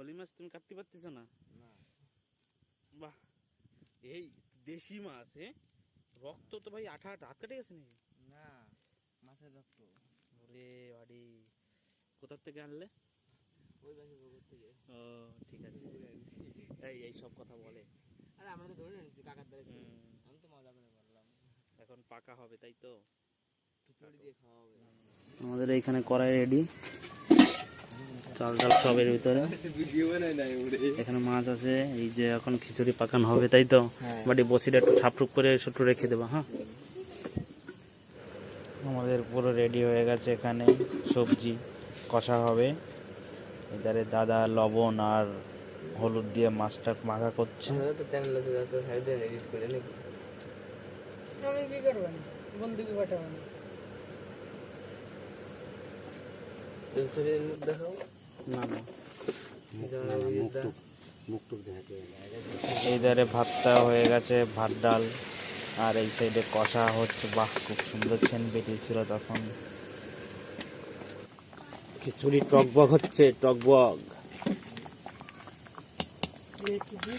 ফলি মাছ তুমি কাটতে পারতেছ না? বাহ এই দেশি মাছ হ্যাঁ রক্ত তো ভাই আঠা আঠা হাত কেটে গেছে নাকি? না মাছের রক্ত। ওরে বাড়ি কোথার থেকে আনলে? ওই পাশে পুকুর থেকে। ও ঠিক আছে। এই এই সব কথা বলে। আরে আমরা তো ধরে নিয়েছি কাকার দ্বারা আমি তো মজা করে বললাম। এখন পাকা হবে তাই তো? আমাদের এইখানে কড়াই রেডি চাল চাল সবের ভিতরে। ভিডিও বানাই নাই ওরে এখানে মাছ আছে এই যে এখন খিচুড়ি পাকানো হবে তাই তো? হ্যাঁ। বাটি বসিটা একটু ছাপটুক করে ছোট্ট রেখে দেবো হ্যাঁ? আমাদের পুরো রেডি হয়ে গেছে এখানে সবজি কষা হবে। এধারে দাদা লবণ আর হলুদ দিয়ে মাছটা মাখা করছে। আমি কি বন্ধুকে দেখাও। এই ধারে ভাতটা হয়ে গেছে, ভাত ডাল। আর এই সাইডে কষা হচ্ছে, বাহ, খুব সুন্দর ছেন বেরিয়েছিল তখন। খিচুড়ি টকবগ হচ্ছে টকবগ একটু দিয়ে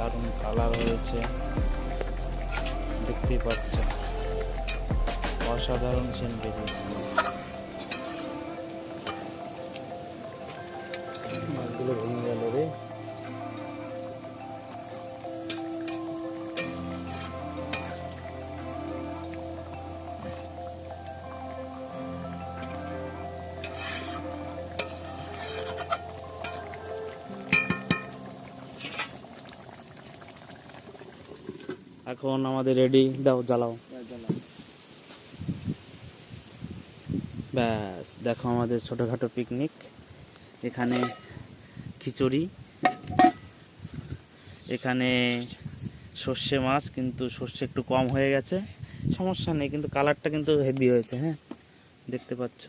দারুণ কালার হয়েছে দেখতেই পাচ্ছ অসাধারণ সেন এখন আমাদের রেডি দাও জ্বালাও। ব্যাস দেখো আমাদের ছোটোখাটো পিকনিক এখানে খিচুড়ি। এখানে সর্ষে মাছ কিন্তু সর্ষে একটু কম হয়ে গেছে। সমস্যা নেই কিন্তু কালারটা কিন্তু হেভি হয়েছে হ্যাঁ? দেখতে পাচ্ছ?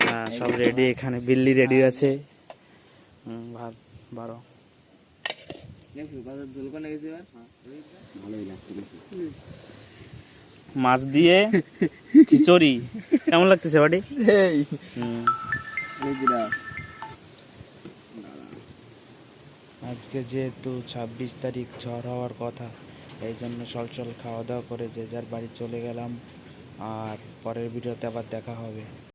হ্যাঁ সব রেডি এখানে বিল্লি রেডি আছে। ভাত বারো। মাছ দিয়ে খিচুড়ি। কেমন লাগতেছে বাড়ি বুঝলা আজকে যেহেতু ছাব্বিশ তারিখ ঝড় হওয়ার কথা এই জন্য সলসল খাওয়া দাওয়া করে যে যার বাড়ি চলে গেলাম আর পরের ভিডিওতে আবার দেখা হবে।